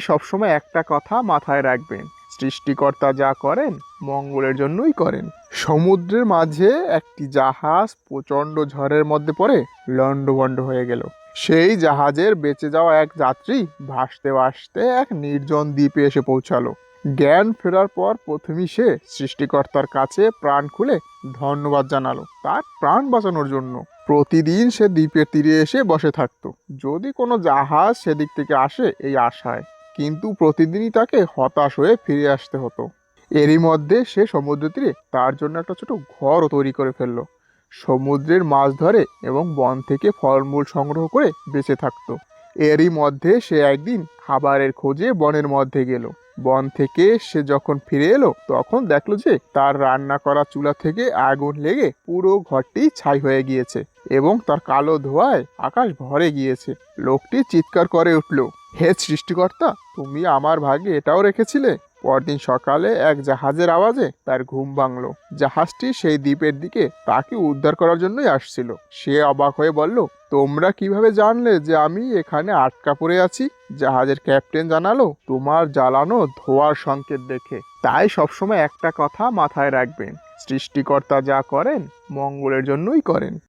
সবসময় একটা কথা মাথায় রাখবেন। সৃষ্টিকর্তা যা করেন, মঙ্গলের জন্যই করেন। সমুদ্রের মাঝে একটি জাহাজ প্রচণ্ড ঝড়ের মধ্যে পড়ে, লণ্ডভণ্ড হয়ে গেল। সেই জাহাজের বেঁচে যাওয়া এক যাত্রী ভাসতে ভাসতে এক নির্জন দ্বীপে এসে পৌঁছালো। জ্ঞান ফেরার পর প্রথমেই সে সৃষ্টিকর্তার কাছে প্রাণ খুলে ধন্যবাদ জানালো। তার প্রাণ বাঁচানোর জন্য প্রতিদিন সে দ্বীপের তীরে এসে বসে থাকতো। যদি কোনো জাহাজ সেদিক থেকে আসে এই আশায়। কিন্তু প্রতিদিনই তাকে হতাশ হয়ে ফিরে আসতে হতো। এরই মধ্যে সে সমুদ্র তীরে তার জন্য একটা ছোট ঘরও তৈরি করে ফেলল। সমুদ্রের মাছ ধরে এবং বন থেকে ফলমূল সংগ্রহ করে বেঁচে থাকতো। এরই মধ্যে সে একদিন খাবারের খোঁজে বনের মধ্যে গেল। বন থেকে সে যখন ফিরে এলো, তখন দেখল যে তার রান্না করা চুলা থেকে আগুন লেগে পুরো ঘরটি ছাই হয়ে গিয়েছে এবং তার কালো ধোঁয়ায় আকাশ ভরে গিয়েছে। লোকটি চিৎকার করে উঠল হে সৃষ্টিকর্তা, তুমি আমার ভাগে এটাও রেখেছিলে? পরদিন সকালে এক জাহাজের আওয়াজে তার ঘুম ভাঙলো। জাহাজটি সেই দ্বীপের দিকে তাকে উদ্ধার করার জন্যই আসছিল। সে অবাক হয়ে বলল, তোমরা কীভাবে জানলে যে আমি এখানে আটকা পড়ে আছি? জাহাজের ক্যাপ্টেন জানালো, তোমার জ্বালানো ধোয়ার সংকেত দেখে। তাই সবসময় একটা কথা মাথায় রাখবেন। সৃষ্টিকর্তা যা করেন, মঙ্গলের জন্যই করেন।